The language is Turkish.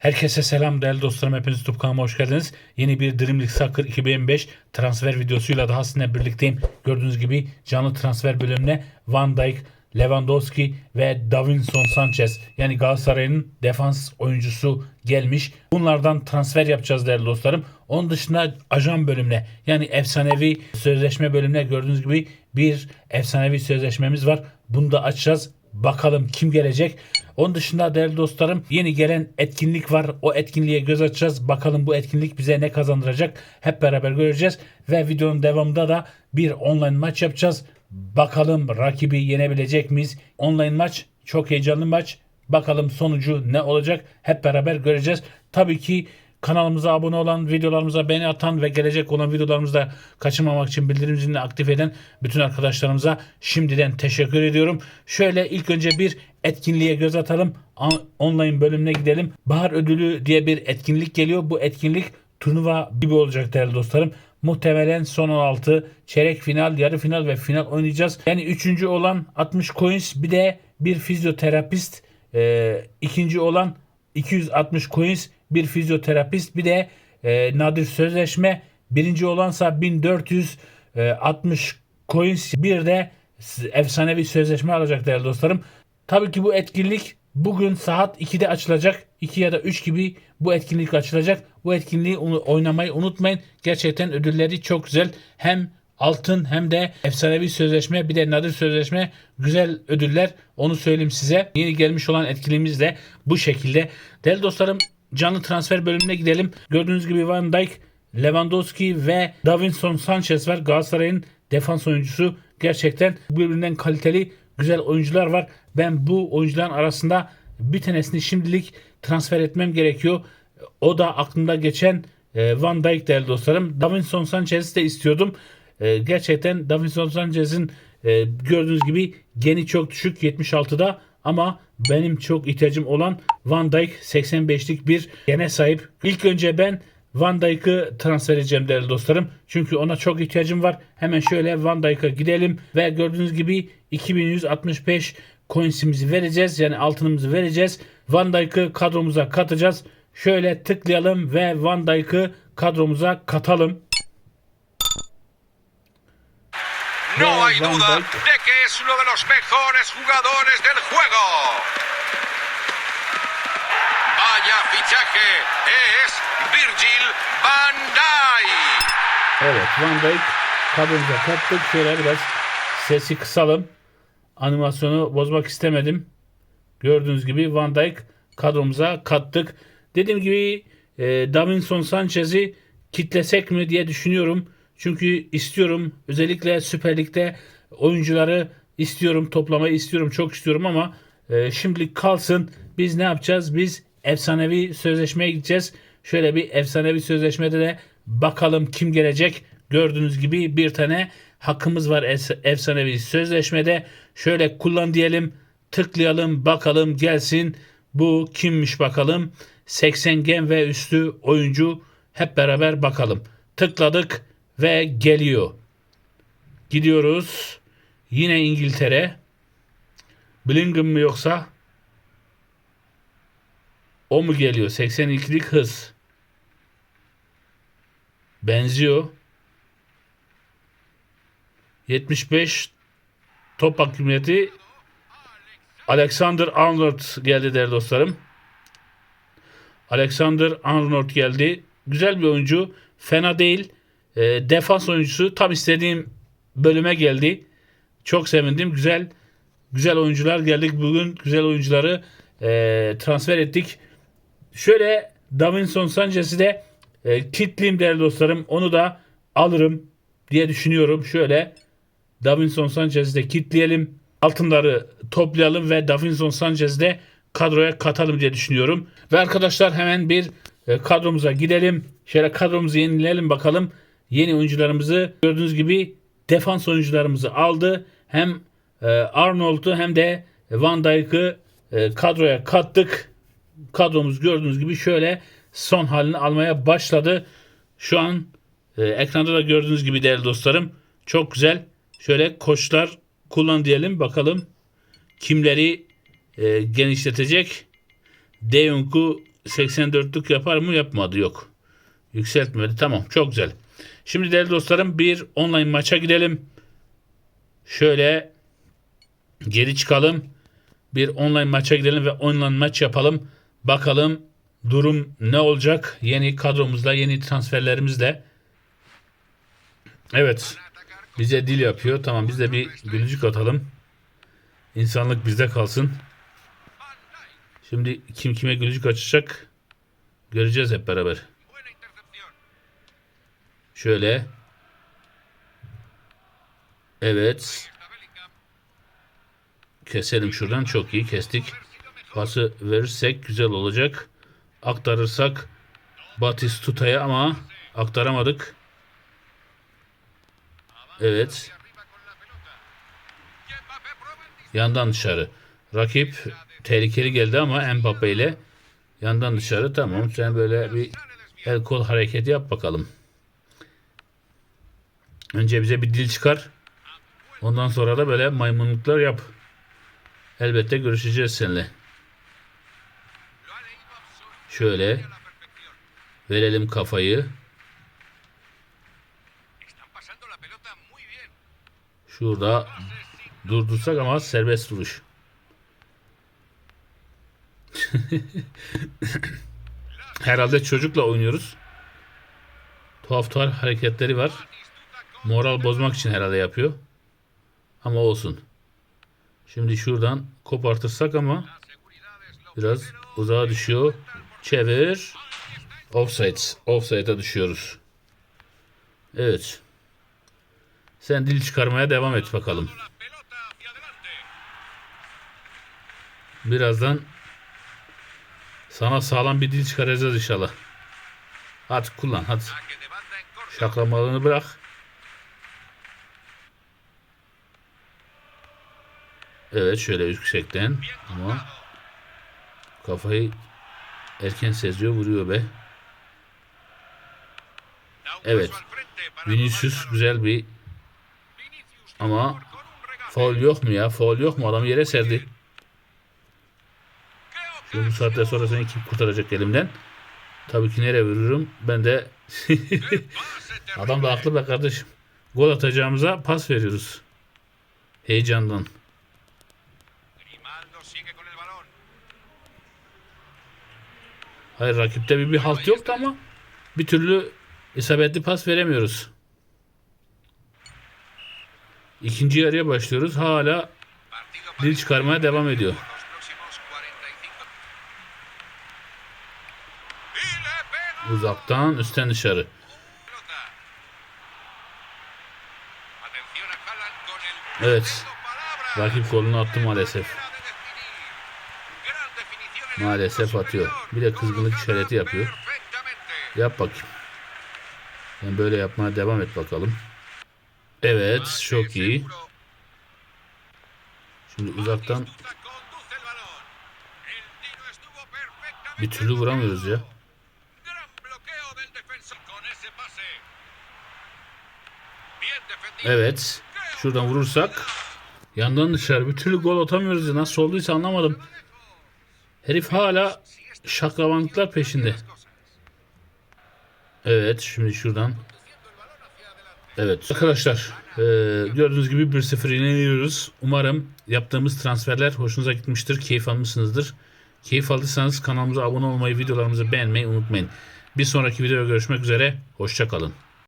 Herkese selam değerli dostlarım. Hepiniz YouTube kanalıma hoş geldiniz. Yeni bir Dream League Soccer 2025 transfer videosuyla daha sizinle birlikteyim. Gördüğünüz gibi canlı transfer bölümüne Van Dijk, Lewandowski ve Davinson Sanchez yani Galatasaray'ın defans oyuncusu gelmiş. Bunlardan transfer yapacağız değerli dostlarım. Onun dışında ajan bölümüne yani efsanevi sözleşme bölümüne gördüğünüz gibi bir efsanevi sözleşmemiz var. Bunu da açacağız. Bakalım kim gelecek. Onun dışında değerli dostlarım yeni gelen etkinlik var. O etkinliğe göz açacağız. Bakalım bu etkinlik bize ne kazandıracak. Hep beraber göreceğiz. Ve videonun devamında da bir online maç yapacağız. Bakalım rakibi yenebilecek miyiz? Online maç çok heyecanlı maç. Bakalım sonucu ne olacak? Hep beraber göreceğiz. Tabii ki kanalımıza abone olan, videolarımıza beğeni atan ve gelecek olan videolarımızda kaçırmamak için bildirim zilini aktif eden bütün arkadaşlarımıza şimdiden teşekkür ediyorum. Şöyle ilk önce bir etkinliğe göz atalım. Online bölümüne gidelim. Bahar ödülü diye bir etkinlik geliyor. Bu etkinlik turnuva gibi olacak değerli dostlarım. Muhtemelen son 16, çeyrek final, yarı final ve final oynayacağız. Yani üçüncü olan 60 coins bir de bir fizyoterapist. Ee, ikinci olan 260 coins bir fizyoterapist bir de e, nadir sözleşme. Birinci olansa 1460 coins bir de efsanevi sözleşme alacak değerli dostlarım. Tabii ki bu etkinlik bugün saat 2'de açılacak. 2 ya da 3 gibi bu etkinlik açılacak. Bu etkinliği oynamayı unutmayın. Gerçekten ödülleri çok güzel. Hem altın hem de efsanevi sözleşme bir de nadir sözleşme güzel ödüller. Onu söyleyeyim size. Yeni gelmiş olan etkinliğimiz de bu şekilde. Değerli dostlarım canlı transfer bölümüne gidelim. Gördüğünüz gibi Van Dijk, Lewandowski ve Davinson Sanchez var. Galatasaray'ın defans oyuncusu. Gerçekten birbirinden kaliteli güzel oyuncular var. Ben bu oyuncuların arasında bir tanesini şimdilik transfer etmem gerekiyor. O da aklımda geçen e, Van Dijk değerli dostlarım. Davinson Sanchez'i de istiyordum. E, gerçekten Davinson Sanchez'in e, gördüğünüz gibi geni çok düşük 76'da ama benim çok ihtiyacım olan Van Dijk 85'lik bir gene sahip. İlk önce ben Van Dijk'ı transfer edeceğim değerli dostlarım. Çünkü ona çok ihtiyacım var. Hemen şöyle Van Dijk'a gidelim ve gördüğünüz gibi 2165 coinsimizi vereceğiz. Yani altınımızı vereceğiz. Van Dijk'ı kadromuza katacağız. Şöyle tıklayalım ve Van Dijk'ı kadromuza katalım. No Dijk. de que es uno de los mejores jugadores del juego. Vaya fichaje, es Virgil van Dijk. Evet Van Dijk kadromuza kattık. Şöyle biraz sesi kısalım. Animasyonu bozmak istemedim. Gördüğünüz gibi Van Dijk kadromuza kattık. Dediğim gibi e, Davinson Sanchez'i kitlesek mi diye düşünüyorum. Çünkü istiyorum. Özellikle Süper Lig'de oyuncuları istiyorum. Toplamayı istiyorum. Çok istiyorum ama e, şimdilik kalsın. Biz ne yapacağız? Biz efsanevi sözleşmeye gideceğiz. Şöyle bir efsanevi sözleşmede de bakalım kim gelecek. Gördüğünüz gibi bir tane hakkımız var efsanevi sözleşmede. Şöyle kullan diyelim. Tıklayalım bakalım gelsin. Bu kimmiş bakalım. 80 gen ve üstü oyuncu hep beraber bakalım. Tıkladık ve geliyor. Gidiyoruz. Yine İngiltere. Bellingham mı yoksa? O mu geliyor? 82'lik hız. Benziyor. 75 top hakimiyeti Alexander Arnold geldi değerli dostlarım. Alexander Arnold geldi. Güzel bir oyuncu. Fena değil. E, defans oyuncusu. Tam istediğim bölüme geldi. Çok sevindim. Güzel güzel oyuncular geldik. Bugün güzel oyuncuları e, transfer ettik. Şöyle Davinson Sanchez'i de e, kitleyim değerli dostlarım. Onu da alırım diye düşünüyorum. Şöyle Davinson Sanchez'i de kitleyelim. Altınları toplayalım ve Davinson Sanchez'i de kadroya katalım diye düşünüyorum. Ve arkadaşlar hemen bir e, kadromuza gidelim. Şöyle kadromuzu yenileyelim bakalım. Yeni oyuncularımızı gördüğünüz gibi defans oyuncularımızı aldı. Hem e, Arnold'u hem de Van Dijk'ı e, kadroya kattık. Kadromuz gördüğünüz gibi şöyle son halini almaya başladı. Şu an e, ekranda da gördüğünüz gibi değerli dostlarım. Çok güzel. Şöyle koçlar kullan diyelim bakalım kimleri e, genişletecek. De Jong'u 84'lük yapar mı? Yapmadı. Yok. Yükseltmedi. Tamam. Çok güzel. Şimdi değerli dostlarım bir online maça gidelim. Şöyle geri çıkalım. Bir online maça gidelim ve online maç yapalım. Bakalım durum ne olacak? Yeni kadromuzla, yeni transferlerimizle. Evet. Bize dil yapıyor. Tamam biz de bir gülücük atalım. İnsanlık bizde kalsın. Şimdi kim kime gülücük açacak göreceğiz hep beraber. Şöyle. Evet. Keselim şuradan. Çok iyi kestik. Pası verirsek güzel olacak. Aktarırsak Batistuta'ya ama aktaramadık. Evet. Yandan dışarı. Rakip tehlikeli geldi ama Mbappe ile yandan dışarı. Tamam sen böyle bir el kol hareketi yap bakalım. Önce bize bir dil çıkar. Ondan sonra da böyle maymunluklar yap. Elbette görüşeceğiz seninle. Şöyle verelim kafayı. Şurada durdursak ama serbest vuruş. Herhalde çocukla oynuyoruz. Tuhaf tuhaf hareketleri var. Moral bozmak için herhalde yapıyor. Ama olsun. Şimdi şuradan kopartırsak ama biraz uzağa düşüyor. Çevir. Offside. Offside'a düşüyoruz. Evet. Sen dil çıkarmaya devam et bakalım. Birazdan sana sağlam bir dil çıkaracağız inşallah. Hadi kullan hadi. Şaklamalığını bırak. Evet şöyle yüksekten ama kafayı erken seziyor vuruyor be. Evet. Vinicius güzel bir ama faul yok mu ya? Faul yok mu? Adamı yere serdi. ¡Qué Şimdi bu saatten sonra seni kim kurtaracak elimden? Tabii ki nereye vururum? Ben de Adam da haklı be kardeşim. Gol atacağımıza pas veriyoruz. Heyecandan. Hayır rakipte bir, bir halt yoktu ama bir türlü isabetli pas veremiyoruz. İkinci yarıya başlıyoruz. Hala dil çıkarmaya devam ediyor. los próximos 45. Y le pega Uzaktan üstten dışarı. Evet. Rakip golünü attı maalesef. Maalesef atıyor. Bir de kızgınlık işareti yapıyor. Yap bakayım. Ben böyle yapmaya devam et bakalım. Evet çok iyi. Şimdi uzaktan bir türlü vuramıyoruz ya. Evet. Şuradan vurursak yandan dışarı bir türlü gol atamıyoruz ya. Nasıl olduysa anlamadım. Herif hala şaklabanlıklar peşinde. Evet şimdi şuradan. Evet arkadaşlar e, gördüğünüz gibi 1-0 yeniliyoruz. Umarım yaptığımız transferler hoşunuza gitmiştir. Keyif almışsınızdır. Keyif aldıysanız kanalımıza abone olmayı, videolarımızı beğenmeyi unutmayın. Bir sonraki videoda görüşmek üzere. Hoşçakalın.